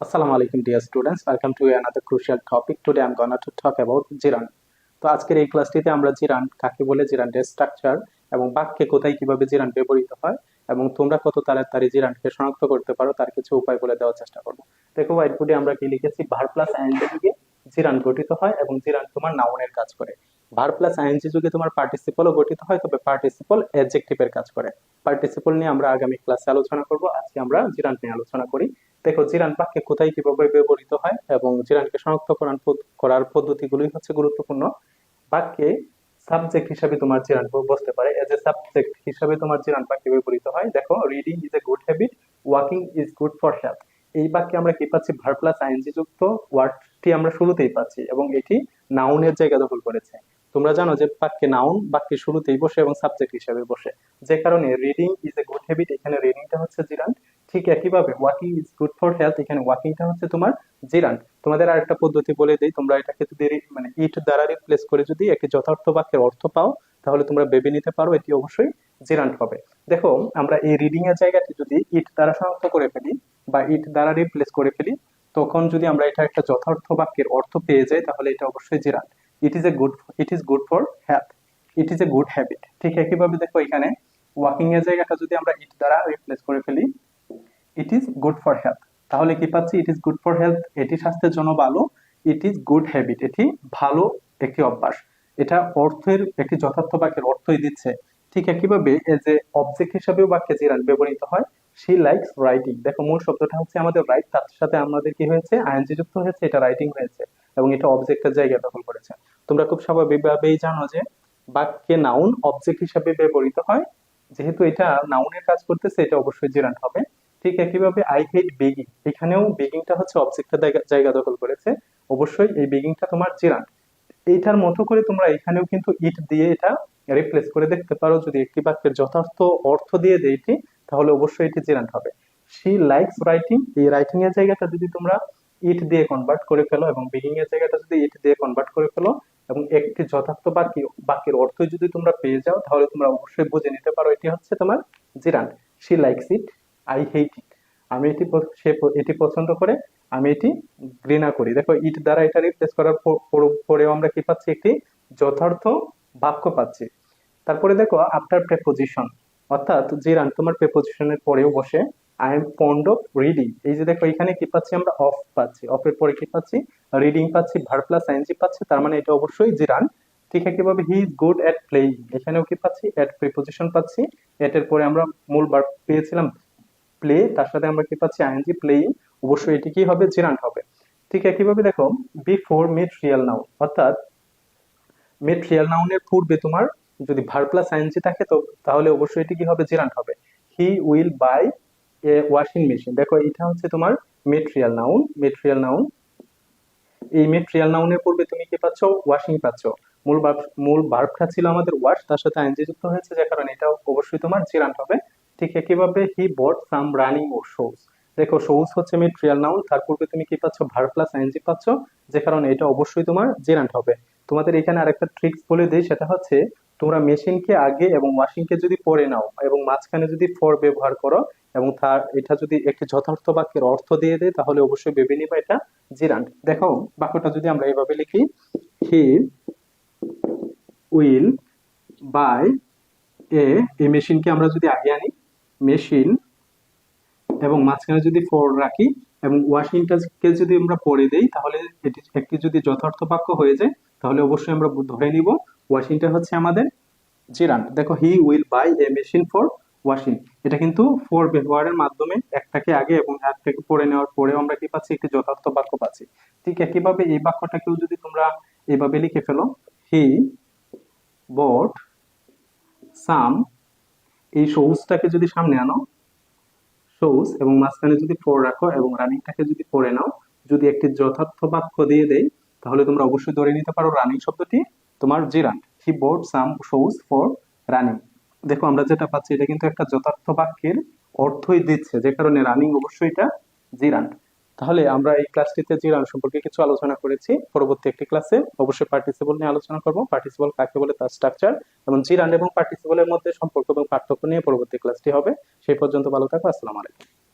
Assalamu alaikum, dear students. Welcome to another crucial topic. Today, I'm gonna to talk about জিরান তো আজকের এই ক্লাসটিতে আমরা জিরান কাকে বলে জিরানের স্ট্রাকচার এবং বাক্যে কোথায় কীভাবে জিরান ব্যবহৃত হয় এবং তোমরা কত তাড়াতাড়ি জিরানকে শনাক্ত করতে পারো, তার কিছু উপায় বলে দেওয়ার চেষ্টা করব। দেখো হোয়াইট বোর্ডে আমরা কি লিখেছি? ভার প্লাস আইএনজি যুগে জিরান গঠিত হয় এবং জিরান তোমার নাউনের কাজ করে। ভার প্লাস আইএনজি যুগে তোমার পার্টিসিপলও গঠিত হয়, তবে পার্টিসিপল অ্যাডজেক্টিভের কাজ করে। পার্টিসিপল নিয়ে আমরা আগামী ক্লাসে আলোচনা করব। আজকে আমরা জিরান নিয়ে আলোচনা করি। দেখো, জিরান বাক্যে কোথায় কীভাবে ব্যবহৃত হয় এবং জিরানকে শনাক্ত করার পদ- করার পদ্ধতিগুলোই হচ্ছে গুরুত্বপূর্ণ। বাক্যে সাবজেক্ট হিসাবে তোমার জিরান বসতে পারে। এজ এ সাবজেক্ট হিসাবে তোমার জিরান বাক্যে ব্যবহৃত হয়। দেখো reading is a good habit walking is good for health এই বাক্যে আমরা কি পাচ্ছি? ভার প্লাস আইএনজি যুক্ত ওয়ার্ডটি আমরা শুরুতেই পাচ্ছি এবং এটি নাউনের জায়গা দখল করেছে। তোমরা জানো যে বাক্যে নাউন বাক্যের শুরুতেই বসে এবং সাবজেক্ট হিসাবে বসে। যে কারণে reading is a good habit এখানে রিডিংটা হচ্ছে জিরান। ঠিক একইভাবে walking is good for health এখানে ওয়াকিংটা হচ্ছে তোমার জিরান। তোমাদের আরেকটা পদ্ধতি বলে দিই, তোমরা এটাকে যদি মানে ইট দ্বারা রিপ্লেস করে যদি একটি যথার্থ বাক্যের অর্থ পাও, তাহলে তোমরা ভেবে নিতে পারো এটি অবশ্যই জিরান্ট হবে। দেখো, আমরা এই রিডিং এর জায়গাটি যদি ইট দ্বারা শনাক্ত করে ফেলি বা ইট দ্বারা রিপ্লেস করে ফেলি, তখন যদি আমরা এটা একটা যথার্থ বাক্যের অর্থ পেয়ে যাই, তাহলে এটা অবশ্যই gerund it is a good it is good for health it is a good habit ঠিক একইভাবে দেখো এখানে ওয়াকিং এর জায়গাটা যদি আমরা ইট দ্বারা রিপ্লেস করে ফেলি it is good for health তাহলে কি পাচ্ছি? It is good for health এটি স্বাস্থ্যের জন্য ভালো ইট ইজ গুড হ্যাবিট এটি ভালো একটি অভ্যাস। এটা অর্থের একটি যথার্থ বাক্যের অর্থই দিচ্ছে। ঠিক একইভাবে এজ এ অবজেক্ট হিসাবেও বাক্যে জিরান ব্যবহৃত হয় শি লাইকস রাইটিং দেখো, মূল শব্দটা হচ্ছে আমাদের রাইট তার সাথে আমাদের কি হয়েছে? আইএনজি যুক্ত হয়েছে, এটা রাইটিং হয়েছে, এবং এটা অবজেক্টের জায়গা দখল করেছে। তোমরা খুব স্বাভাবিকভাবেই জানো যে বাক্যে নাউন অবজেক্ট হিসাবে ব্যবহৃত হয়। যেহেতু এটা নাউনের কাজ করতেছে, এটা অবশ্যই জিরান হবে। ঠিক একইভাবে আই হেট বেগিং এখানেও বেগিংটা হচ্ছে অবজেক্টের জায়গা দখল করেছে। অবশ্যই এই বেগিংটা তোমার জিরান। এইটার মতো করে তোমরা এখানেও কিন্তু ইট দিয়ে এটা রিপ্লেস করে দেখতে পারো। যদি একটি বাক্যের যথার্থ অর্থ দিয়ে দেয় এটি, তাহলে অবশ্যই এটি জেরান্ট হবে। শি লাইকস রাইটিং এই রাইটিং এর জায়গাটা যদি তোমরা ইট দিয়ে কনভার্ট করে ফেলো এবং বিগিং এর জায়গাটা যদি ইট দিয়ে কনভার্ট করে ফেলো এবং একটি যথার্থ বাক্য, বাক্যের অর্থ যদি তোমরা পেয়ে যাও, তাহলে তোমরা অবশ্যই বুঝে নিতে পারো এটি হচ্ছে তোমার gerund she likes it I hate it আমি এটি সে এটি পছন্দ করে, আমি এটি ঘৃণা করি। দেখো ইট দ্বারা এটা রিপ্লেস করার পরেও আমরা কি পাচ্ছি? একটি যথার্থ বাক্য পাচ্ছি। তারপরে দেখো আফটার প্রেপোজিশন অর্থাৎ জিরান, তোমার প্রেপোজিশনের পরেও বসে I am fond of reading এই যে দেখো, এখানে কি পাচ্ছি আমরা? অফ পাচ্ছি। অফের পরে কি পাচ্ছি? রিডিং পাচ্ছি ভার প্লাস আইএনজি পাচ্ছি, তার মানে এটা অবশ্যই জিরান। ঠিক একইভাবে he is good at playing এখানেও কি পাচ্ছি? অ্যাট প্রিপোজিশন পাচ্ছি। এট এর পরে আমরা মূল বার পেয়েছিলাম প্লে তার সাথে আমরা কি পাচ্ছি? আইএনজি প্লেইং অবশ্যই এটি কি হবে জিরান্ট হবে। ঠিক একইভাবে দেখো বিফোর মিট রিয়াল নাউন অর্থাৎ মিট রিয়াল নাউনের পূর্বে তোমার যদি ভার প্লাস আইএনজি থাকে, তো তাহলে অবশ্যই এটি কি হবে জিরান্ট হবে। He will buy a washing machine দেখো, এটা হচ্ছে তোমার মেট্রিয়াল নাউন মেট্রিয়াল নাউন এই মেট্রিয়াল নাউনের পূর্বে তুমি কি পাচ্ছ? ওয়াশিং পাচ্ছ। মূল verb- মূল ভার্বটা ছিল আমাদের ওয়াশ তার সাথে আইএনজি যুক্ত হয়েছে, যে কারণে এটা অবশ্যই তোমার জিরান্ট হবে। ঠিক একইভাবে হি বট সাম রানিং ও শোজ দেখো শোজ হচ্ছে মেট্রিয়াল নাউন তার পূর্বে তুমি কি পাচ্ছ? ভার প্লাস আইএনজি পাচ্ছ, যে কারণে এটা অবশ্যই তোমার জিরান্ট হবে। তোমাদের এখানে আরেকটা ট্রিক্স বলে দিই, সেটা হচ্ছে তোমরা মেশিনকে আগে এবং ওয়াশিংকে যদি পরে নাও এবং মাঝখানে যদি ফর ব্যবহার করো এবং তার, এটা যদি একটি যথার্থ বাক্যের অর্থ দিয়ে দেয়, তাহলে অবশ্যই ভেবে নিবা এটা জিরান্ট দেখো, বাক্যটা যদি আমরা এভাবে লিখি হি উইল বাই এ এই মেশিনকে আমরা যদি আগে আনি মেশিন এবং মাঝখানে যদি ফোর রাখি এবং ওয়াশিংটাকে যদি আমরা পরে দেই, তাহলে এটি একটি যদি যথার্থ বাক্য হয়ে যায়, তাহলে অবশ্যই আমরা ধরে নিব ওয়াশিংটা হচ্ছে আমাদের জিরান। দেখো, he will buy a machine for washing. এটা কিন্তু ফর ব্যবহারের মাধ্যমে একটাকে আগে এবং একটাকে পরে নেওয়ার পরেও আমরা কি পাচ্ছি? একটি যথার্থ বাক্য পাচ্ছি। ঠিক একইভাবে এই বাক্যটাকেও যদি তোমরা এইভাবে লিখে ফেলো, হি বট সাম এই সবুজটাকে যদি সামনে আনো, সবুজ এবং মাঝখানে যদি ফোর রাখো এবং রানিংটাকে যদি পড়ে নাও, যদি একটি যথার্থ বাক্য দিয়ে দেই, তাহলে তোমরা অবশ্যই ধরে নিতে পারো রানিং শব্দটি তোমার জিরান হি বোর্ড সাম সবুজ ফর রানিং দেখো আমরা যেটা পাচ্ছি, এটা কিন্তু একটা যথার্থ বাক্যের অর্থই দিচ্ছে, যে কারণে রানিং অবশ্যই এটা জিরান তাহলে আমরা এই ক্লাসটিতে জিরান সম্পর্কে কিছু আলোচনা করেছি, পরবর্তী একটি ক্লাসে অবশ্যই পার্টিসিপল নিয়ে আলোচনা করব। পার্টিসিপল কাকে বলে? তার স্ট্রাকচার এবং জিরান এবং পার্টিসিপলের মধ্যে সম্পর্ক এবং পার্থক্য নিয়ে পরবর্তী ক্লাসটি হবে। সেই পর্যন্ত ভালো থাকো, আসসালামু আলাইকুম।